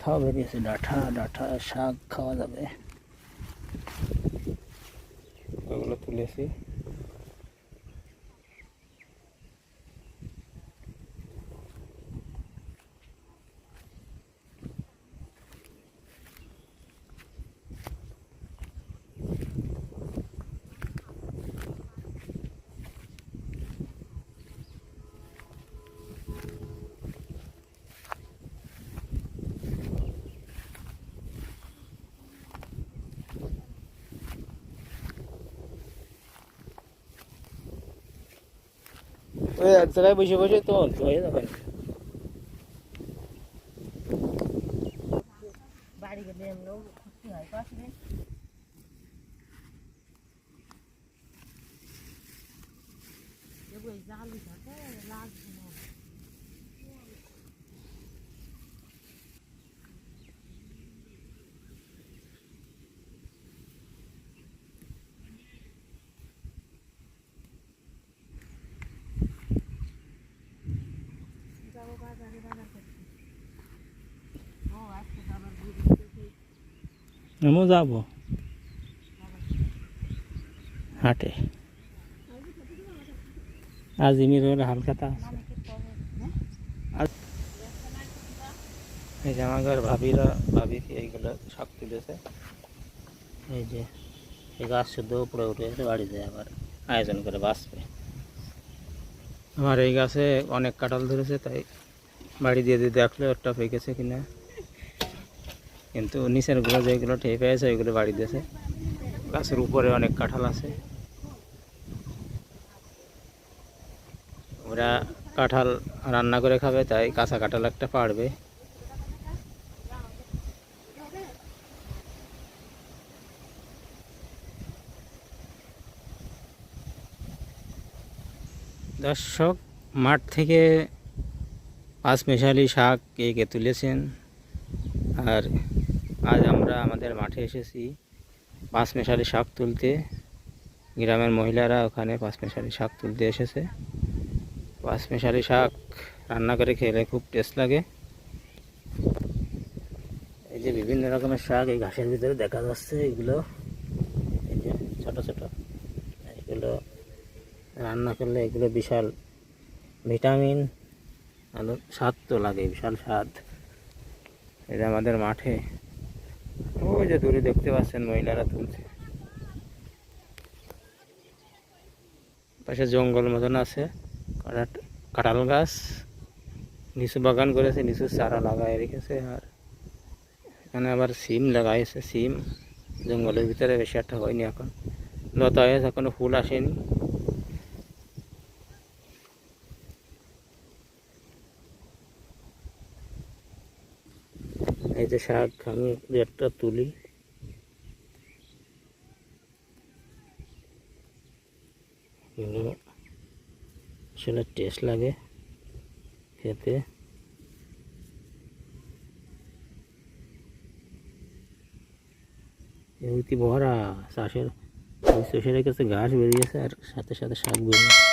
ডাঁঠাও বেরিয়েছে ডাঁঠা ডাঁঠা শাক খাওয়া যাবে। ওগুলো তুলেছি। ওই এক জায়গায় বসে বসে তো অন্ত হয়ে যাবে। বাড়ি গেলে এমনিও ক্ষতি লাগবে আমিও যাব। হাটে। আজ ইমির ওর হালকাতা আছে। এই যে আমার ভাবিরা ভাবি এইগুলো শাক তুলেছে। এই যে, এই গাছ শুদ্ধ উপরে উঠে এসে বাড়ি যায় আবার আয়োজন করে বাঁচবে। আমার এই গাছে অনেক কাঁঠাল ধরেছে, তাই বাড়ি দিয়ে দিয়ে দেখলে ওরটা পেকেছে কিনা। কিন্তু নিচেরগুলো যেগুলো ঠেয়ে পেয়েছে ওইগুলো বাড়ি দিয়েছে। গাছের উপরে অনেক কাঁঠাল আছে। ওরা কাঁঠাল রান্না করে খাবে, তাই কাঁচা কাঁঠাল একটা পারবে দর্শক, মাঠ থেকে পাঁচ মেশালি শাক কে কে তুলেছেন? আর আজ আমরা আমাদের মাঠে এসেছি পাঁচ মেশালি শাক তুলতে। গ্রামের মহিলারা ওখানে পাঁচ মেশালি শাক তুলতে এসেছে। পাঁচ মেশালি শাক রান্না করে খেলে খুব টেস্ট লাগে। এই যে বিভিন্ন রকমের শাক এই ঘাসের ভিতরে দেখা যাচ্ছে এগুলো। এই যে ছোটো ছোটো। এগুলো রান্না করলে এগুলো বিশাল ভিটামিন আলো স্বাদ তো লাগে, বিশাল স্বাদ। এটা আমাদের মাঠে। ওই যে দূরে দেখতে পাচ্ছেন মহিলারা তুলছে। পাশে জঙ্গল মতন আছে, কাঁঠাল গাছ। নিচু বাগান করেছে লিচু চারা লাগাই রেখেছে আর এখানে আবার সিম লাগাইছে, সিম। জঙ্গলের ভিতরে বেশি একটা হয়নি এখন। লতা হয়েছে, এখনও ফুল আসেনি। এই যে শাক, আমি একটা তুলি। আসলে টেস্ট লাগে খেতে। এমনি ভরা চাষের চষে রেখেছে ঘাস বেরিয়েছে আর সাথে সাথে শাক বেরিয়েছে।